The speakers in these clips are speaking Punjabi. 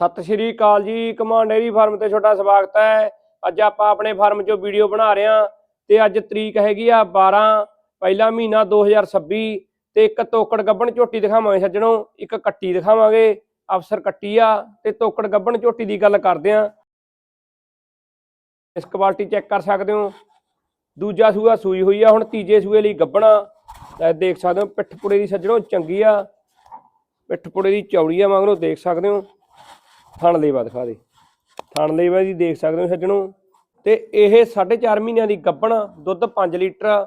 ਸਤਿ ਸ਼੍ਰੀ ਅਕਾਲ ਜੀ ਕਮਾਂਡ ਡੇਅਰੀ ਫਾਰਮ ਤੇ ਤੁਹਾਡਾ ਸਵਾਗਤ ਹੈ। ਅੱਜ ਆਪਾਂ ਆਪਣੇ ਫਾਰਮ 'ਚੋਂ ਵੀਡੀਓ ਬਣਾ ਰਹੇ ਹਾਂ ਤੇ ਅੱਜ ਤਰੀਕ ਹੈਗੀ ਆ 12 ਪਹਿਲਾ ਮਹੀਨਾ 2026 ਤੇ ਇੱਕ ਤੋਕੜ ਗੱਬਣ ਝੋਟੀ ਦਿਖਾਵਾਂਗੇ ਸੱਜਣੋ, ਇੱਕ ਕੱਟੀ ਦਿਖਾਵਾਂਗੇ, ਅਫਸਰ ਕੱਟੀ ਆ ਤੇ ਤੋਕੜ ਗੱਬਣ ਝੋਟੀ ਦੀ ਗੱਲ ਕਰਦੇ ਆ ਇਸ ਕੁਆਲਿਟੀ ਚੈੱਕ ਕਰ ਸਕਦੇ ਹੋ। ਦੂਜਾ ਸੂਆ ਸੂਈ ਹੋਈ ਆ, ਹੁਣ ਤੀਜੇ ਸੂਏ ਲਈ ਗੱਬਣਾ। ਲੈ ਦੇਖ ਸਕਦੇ ਹੋ ਪਿੱਠ ਪੁੜੇ ਦੀ ਸੱਜਣੋ ਚੰਗੀ ਆ। ਪਿੱਠ ਪੁੜੇ ਦੀ ਚੌੜੀ ਆ, ਮਗਰੋਂ ਦੇਖ ਸਕਦੇ ਹੋ। ਥਣ ਲੇਵਾ ਦਿਖਾ ਦੇ। ਥਣ ਲੇਵਾ ਜੀ ਦੇਖ ਸਕਦੇ ਹੋ ਸੱਜਣੋ। ਤੇ ਇਹ 4.5 ਮਹੀਨਿਆਂ ਦੀ ਗੱਬਣ ਦੁੱਧ 5 ਲੀਟਰ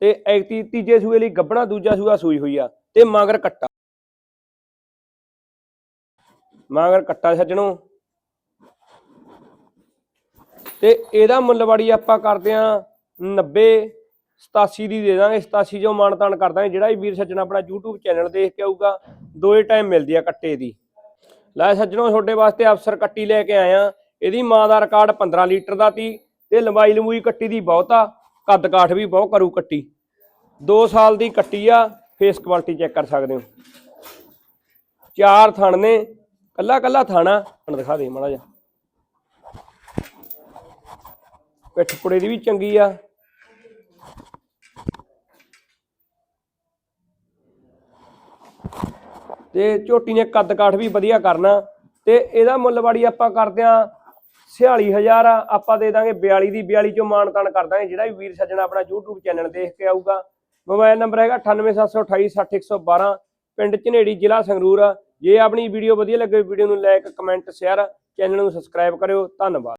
ਤੇ ਐਕਤੀ ਤੀਜੇ ਸੂਏ ਲਈ ਗੱਬਣਾ ਦੂਜਾ ਸੂਆ ਸੂਈ ਹੋਈ ਆ। ਤੇ ਮਾਂਗਰ ਕੱਟਾ। ਮਾਂਗਰ ਕੱਟਾ ਸੱਜਣੋ। ਤੇ ਇਹਦਾ ਮੁੱਲਵਾੜੀ ਆਪਾਂ ਕਰਦੇ ਆ 90 87 ਦੀ ਦੇ ਦਾਂਗੇ। 87 ਜੋ ਮਾਨਤਾਨ ਕਰ ਦਾਂਗੇ। ਜਿਹੜਾ ਵੀ ਵੀਰ ਸੱਜਣ ਆਪਣਾ YouTube ਚੈਨਲ ਦੇਖ ਕੇ ਆਊਗਾ ਦੋਏ ਟਾਈਮ ਮਿਲਦੀ ਆ ਕੱਟੇ ਦੀ। ਲੈ ਸੱਜਣੋ, ਤੁਹਾਡੇ ਵਾਸਤੇ ਅਫਸਰ ਕੱਟੀ ਲੈ ਕੇ ਆਇਆ। ਇਹਦੀ ਮਾਂ ਦਾ ਰਿਕਾਰਡ 15 ਲੀਟਰ ਦਾ ਤੀ ਤੇ ਲੰਬਾਈ ਲੰਬੂਈ ਕੱਟੀ ਦੀ ਬਹੁਤ ਆ, ਕੱਦ ਕਾਠ ਵੀ ਬਹੁਤ ਕਰੂ ਕੱਟੀ। 2 ਸਾਲ ਦੀ ਕੱਟੀ ਆ ਫੇਸ ਕੁਆਲਿਟੀ ਚੈੱਕ ਕਰ ਸਕਦੇ ਹੋ। ਚਾਰ ਥਣ ਨੇ, ਕੱਲਾ ਕੱਲਾ ਥਾਣਾ ਹੁਣ ਦਿਖਾ ਦੇ ਮਾੜਾ ਜਿਹਾ। ਪਿੱਠ ਪੁੜੇ ਦੀ ਵੀ ਚੰਗੀ ਆ। ਤੇ ਝੋਟੀ ਨੇ ਕੱਦ ਕਾਠ ਵੀ ਵਧੀਆ ਕਰਨਾ ਤੇ ਇਹਦਾ ਮੁੱਲਵਾੜੀ ਆਪਾਂ ਕਰਦੇ ਆ 46000 ਆ ਆਪਾਂ ਦੇ ਦਾਂਗੇ 42 ਦੀ 42 ਚੋਂ ਮਾਨਤਾਨ ਕਰ ਦਾਂਗੇ, ਜਿਹੜਾ ਵੀ ਵੀਰ ਸੱਜਣ ਆਪਣਾ YouTube ਚੈਨਲ ਦੇਖ ਕੇ ਆਊਗਾ। ਮੋਬਾਈਲ ਨੰਬਰ ਹੈਗਾ 9872860112 ਪਿੰਡ ਝਨੇੜੀ ਜ਼ਿਲ੍ਹਾ ਸੰਗਰੂਰ। ਜੇ ਆਪਣੀ ਵੀਡੀਓ ਵਧੀਆ ਲੱਗੇ ਵੀਡੀਓ ਨੂੰ ਲਾਈਕ ਕਮੈਂਟ ਸ਼ੇਅਰ ਚੈਨਲ ਨੂੰ ਸਬਸਕ੍ਰਾਈਬ ਕਰਿਓ। ਧੰਨਵਾਦ।